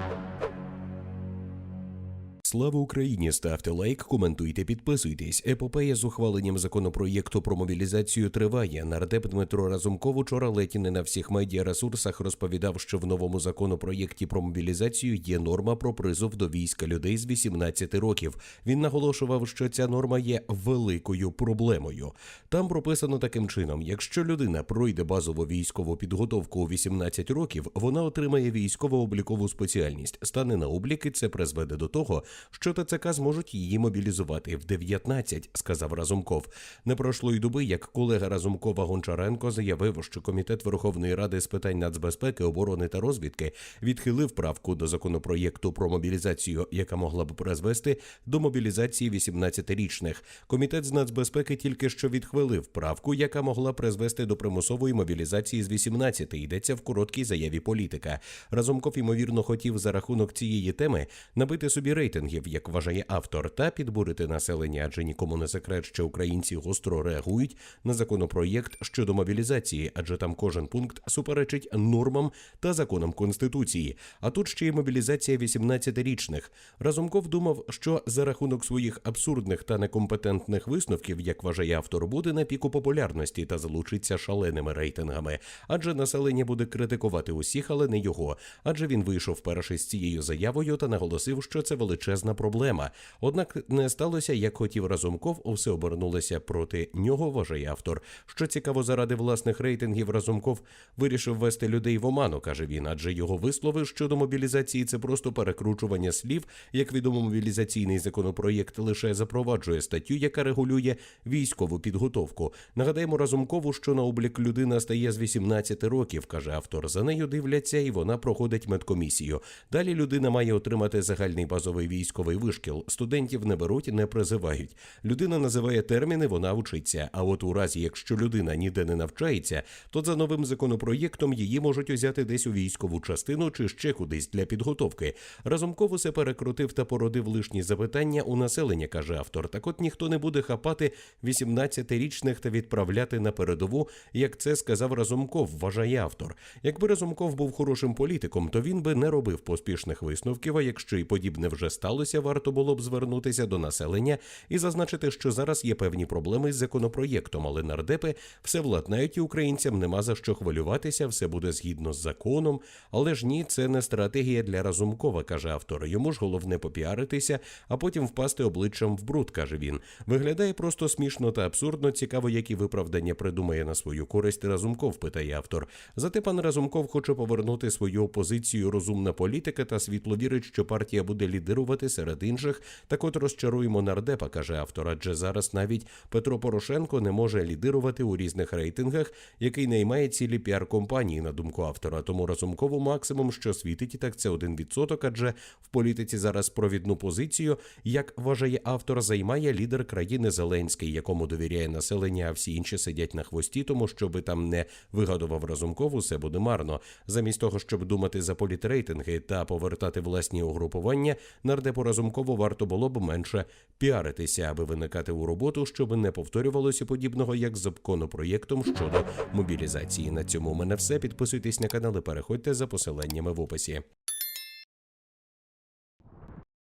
Thank you. Слава Україні! Ставте лайк, коментуйте, підписуйтесь. Епопея з ухваленням законопроєкту про мобілізацію триває. Нардеп Дмитро Разумков учора ледь не на всіх медіаресурсах розповідав, що в новому законопроєкті про мобілізацію є норма про призов до війська людей з 18 років. Він наголошував, що ця норма є великою проблемою. Там прописано таким чином: якщо людина пройде базову військову підготовку у 18 років, вона отримає військово-облікову спеціальність, стане на облік, і це призведе до того, що ТЦК зможуть її мобілізувати в 19, сказав Разумков. Не пройшло й доби, як колега Разумкова Гончаренко заявив, що комітет Верховної Ради з питань нацбезпеки, оборони та розвідки відхилив правку до законопроєкту про мобілізацію, яка могла б призвести до мобілізації 18-річних. Комітет з нацбезпеки тільки що відхилив правку, яка могла призвести до примусової мобілізації з 18. Йдеться в короткій заяві політика. Разумков ймовірно хотів за рахунок цієї теми набити собі рейтингів, як вважає автор, та підбурити населення, адже нікому не секрет, що українці гостро реагують на законопроєкт щодо мобілізації, адже там кожен пункт суперечить нормам та законам конституції. А тут ще й мобілізація 18-річних. Разумков думав, що за рахунок своїх абсурдних та некомпетентних висновків, як вважає автор, буде на піку популярності та залучиться шаленими рейтингами, адже населення буде критикувати усіх, але не його. Адже він вийшов перший з цією заявою та наголосив, що це величезна проблема. Однак не сталося, як хотів Разумков, усе обернулося проти нього, вважає автор. Що цікаво, заради власних рейтингів Разумков вирішив вести людей в оману, каже він, адже його вислови щодо мобілізації це просто перекручування слів. Як відомо, мобілізаційний законопроєкт лише запроваджує статтю, яка регулює військову підготовку. Нагадаємо Разумкову, що на облік людина стає з 18 років, каже автор. За нею дивляться, і вона проходить медкомісію. Далі людина має отримати загальний базовий військовий вишкіл. Студентів не беруть, не призивають. Людина називає терміни, вона вчиться. А от у разі, якщо людина ніде не навчається, то за новим законопроєктом її можуть узяти десь у військову частину чи ще кудись для підготовки. Разумков усе перекрутив та породив лишні запитання у населення, каже автор. Так от ніхто не буде хапати 18-річних та відправляти на передову, як це сказав Разумков, вважає автор. Якби Разумков був хорошим політиком, то він би не робив поспішних висновків. А якщо і подібне вже сталося, варто було б звернутися до населення і зазначити, що зараз є певні проблеми з законопроєктом, але нардепи все владнають і українцям нема за що хвилюватися, все буде згідно з законом. Але ж ні, це не стратегія для Разумкова, каже автор. Йому ж головне попіаритися, а потім впасти обличчям в бруд, каже він. Виглядає просто смішно та абсурдно. Цікаво, які виправдання придумає на свою користь Разумков, питає автор. Зате пан Разумков хоче повернути свою опозицію розумна політика та світло вірить, що партія буде лідирувати серед інших. Так от розчаруємо нардепа, каже автор. Адже зараз навіть Петро Порошенко не може лідирувати у різних рейтингах, який наймає цілі піар-компанії, на думку автора. Тому Разумкову максимум, що світить, і так це один відсоток, адже в політиці зараз провідну позицію, як вважає автор, займає лідер країни Зеленський, якому довіряє населення, а всі інші сидять на хвості, тому що би там не вигадував Разумков, усе буде марно. Замість того, щоб думати за політрейтинги та повертати власні угрупування, нардепу Разумкову варто було б менше піаритися, аби виникати у роботу, щоб не повторювалося подібного, як з законопроєктом щодо мобілізації. На цьому у мене все. Підписуйтесь на канал і переходьте за посиланнями в описі.